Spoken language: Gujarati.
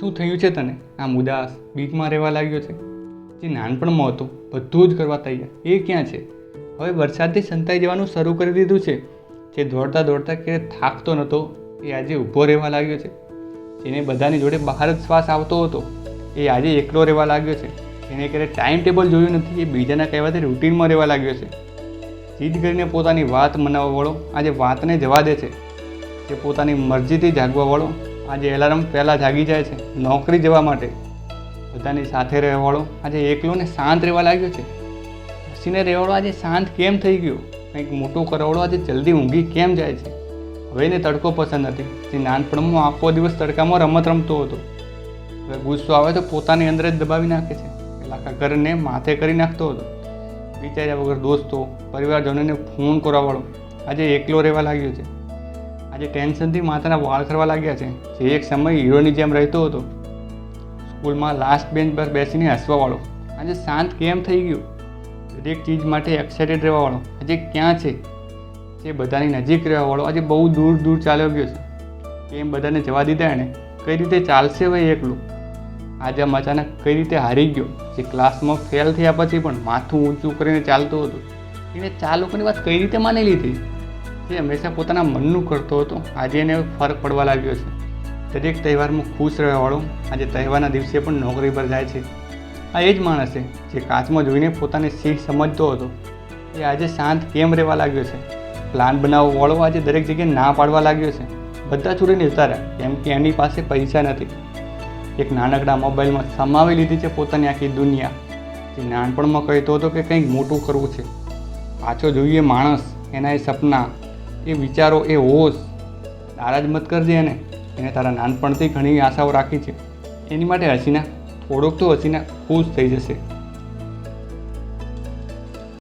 શું થયું છે તને? આમ ઉદાસ, બીકમાં રહેવા લાગ્યો છે? જે નાનપણમાં હતો, બધું જ કરવા તૈયાર. એ ક્યાં છે? હવે વરસાદથી સંતાઈ જવાનું શરૂ કરી દીધું છે. જે દોડતા દોડતા ક્યારે થાકતો નહોતો, એ આજે ઊભો રહેવા લાગ્યો છે. જેને બધાની જોડે બહાર જ શ્વાસ આવતો હતો, એ આજે એકલો રહેવા લાગ્યો છે. જેને ક્યારે ટાઈમ ટેબલ જોયું નથી, એ બીજાના કહેવાથી રૂટીનમાં રહેવા લાગ્યો છે. જીદ કરીને પોતાની વાત મનાવવાવાળો આજે વાતને જવા દે છે. જે પોતાની મરજીથી જાગવાવાળો આજે એલાર્મ પહેલાં જાગી જાય છે. નોકરી જવા માટે. બધાની સાથે રહેવાવાળો આજે એકલો ને શાંત રહેવા લાગ્યો છે. હસીને રહેવાળો આજે શાંત કેમ થઈ ગયો? કંઈક મોટો કરવાળો આજે જલ્દી ઊંઘી કેમ જાય છે? હવે એને તડકો પસંદ નથી જે નાનપણમાં આખો દિવસ તડકામાં રમત રમતો હતો. હવે ગુસ્સો આવે તો પોતાની અંદર જ દબાવી નાખે છે. આખા ઘરને માથે કરી નાખતો હતો. વિચાર્યા વગર દોસ્તો, પરિવારજનોને ફોન કરવાવાળો. આજે એકલો રહેવા લાગ્યો છે. આજે ટેન્શનથી માથાના વાળ કરવા લાગ્યા છે. જે એક સમય હીરોની જેમ રહેતો હતો. સ્કૂલમાં લાસ્ટ બેન્ચ પર બેસીને હસવાવાળો આજે શાંત કેમ થઈ ગયો? દરેક ચીજ માટે એક્સાઇટેડ રહેવાવાળો આજે ક્યાં છે? જે બધાની નજીક રહેવાવાળો આજે બહુ દૂર દૂર ચાલ્યો ગયો છે. કેમ બધાને જવા દીધા એણે? કઈ રીતે ચાલશે ભાઈ એકલું? આજે અચાનક કઈ રીતે હારી ગયો? જે ક્લાસમાં ફેલ થયા પછી પણ માથું ઊંચું કરીને ચાલતો હતો. એણે ચાર લોકોની વાત કઈ રીતે માની લીધી જે હંમેશા પોતાના મનનું કરતો હતો. આજે એને ફરક પડવા લાગ્યો છે. દરેક તહેવારમાં ખુશ રહેવાવાળો આજે તહેવારના દિવસે પણ નોકરી પર જાય છે. આ એ જ માણસ જે કાચમાં જોઈને પોતાને શીખ સમજતો હતો. એ આજે શાંત કેમ રહેવા લાગ્યો છે? પ્લાન બનાવવાવાળો આજે દરેક જગ્યાએ ના પાડવા લાગ્યો છે. બધા છોડીને જતા રહ્યા, કેમ કે એની પાસે પૈસા નથી. એક નાનકડા મોબાઈલમાં સમાવી લીધી છે પોતાની આખી દુનિયા. જે નાનપણમાં કહેતો હતો કે કંઈક મોટું કરવું છે. પાછો જોઈએ માણસ, એના એ સપના. એ વિચારો એ હોશ. નારાજ મત કરજે એને. એને તારા નાનપણથી ઘણી આશાઓ રાખી છે. એની માટે હસીના. થોડોક તો હસીના. ખુશ થઈ જશે.